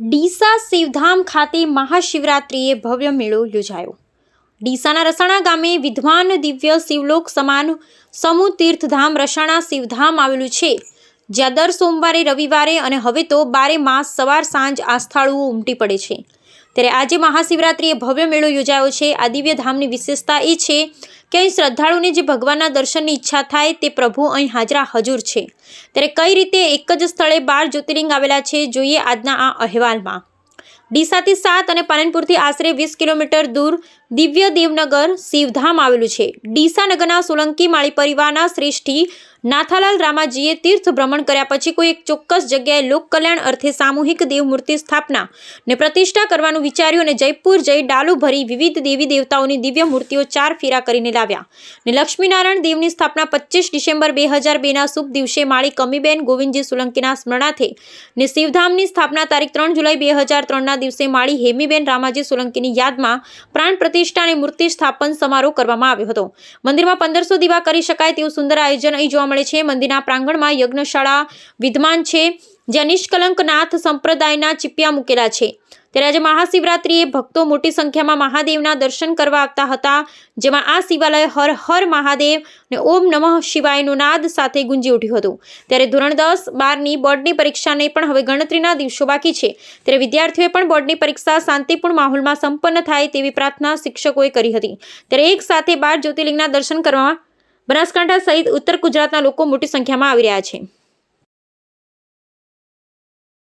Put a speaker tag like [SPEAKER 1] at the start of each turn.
[SPEAKER 1] ડીસા શિવધામ ખાતે મહાશિવરાત્રિએ ભવ્ય મેળો યોજાયો. ડીસાના રસાણા ગામે વિદ્વાન દિવ્ય શિવલોક સમાન સમૂહ તીર્થધામ રસાણા શિવધામ આવેલું છે. જ્યાં દર સોમવારે, રવિવારે અને હવે તો બારે માસ સવાર સાંજ આસ્થાળુઓ ઉમટી પડે છે. ત્યારે આજે મહાશિવરાત્રિએ ભવ્ય મેળો યોજાયો છે. આ દિવ્ય ધામની વિશેષતા એ છે કે અહીં શ્રદ્ધાળુને જે ભગવાનના દર્શનની ઈચ્છા થાય તે પ્રભુ અહીં હાજરા હજુર છે. ત્યારે કઈ રીતે એક જ સ્થળે બાર જ્યોતિર્લિંગ આવેલા છે, જોઈએ આજના આ અહેવાલમાં. ડીસાથી સાત અને પાલનપુરથી આશરે વીસ કિલોમીટર દૂર દિવ્ય દેવનગર શિવધામ આવેલું છે. ડીસાનગરના સોલંકી માળી પરિવારના શ્રેષ્ઠી નાથાલાલ રામાજીએ તીર્થ ભ્રમણ કર્યા પછી કોઈ એક ચોક્કસ જગ્યાએ લોક કલ્યાણ અર્થે સામૂહિક દેવમૂર્તિ સ્થાપના ને પ્રતિષ્ઠા કરવાનું વિચાર્યું અને જયપુર જઈ ડાલુ ભરી વિવિધ દેવી દેવતાઓની દિવ્ય મૂર્તિઓ ચાર ફેરા કરીને લાવ્યા ને લક્ષ્મીનારાયણ દેવની સ્થાપના પચીસ ડિસેમ્બર બે હજાર બેના શુભ દિવસે માળી કમીબેન ગોવિંદજી સોલંકીના સ્મરણાર્થે ને શિવધામની સ્થાપના તારીખ ત્રણ જુલાઈ બે હજાર ત્રણના દિવસે માળી હેમીબેન રામાજી સોલંકીની યાદમાં પ્રાણ પ્રતિષ્ઠા અને મૂર્તિ સ્થાપન સમારોહ કરવામાં આવ્યો હતો. મંદિરમાં પંદરસો દીવા કરી શકાય તેવું સુંદર આયોજન અહીં જોવા મળે છે. મંદિરના પ્રાંગણમાં યજ્ઞશાળા વિદ્યમાન છે. જ્યાં નિષ્કલંકનાથ સંપ્રદાયના ચીપિયા મૂકેલા છે. ત્યારે આજે મહાશિવરાત્રિએ ભક્તો મોટી સંખ્યામાં મહાદેવના દર્શન કરવા આવતા હતા, જેમાં આ શિવાલય હર હર મહાદેવ ને ઓમ નમઃ શિવાયનો નાદ સાથે ગુંજી ઉઠ્યું હતું. ત્યારે ધોરણ દસ બારની બોર્ડની પરીક્ષાને પણ હવે ગણતરીના દિવસો બાકી છે. ત્યારે વિદ્યાર્થીઓએ પણ બોર્ડની પરીક્ષા શાંતિપૂર્ણ માહોલમાં સંપન્ન થાય તેવી પ્રાર્થના શિક્ષકોએ કરી હતી. ત્યારે એક સાથે બાર જ્યોતિર્લિંગના દર્શન કરવામાં બનાસકાંઠા સહિત ઉત્તર ગુજરાતના લોકો મોટી સંખ્યામાં આવી રહ્યા છે.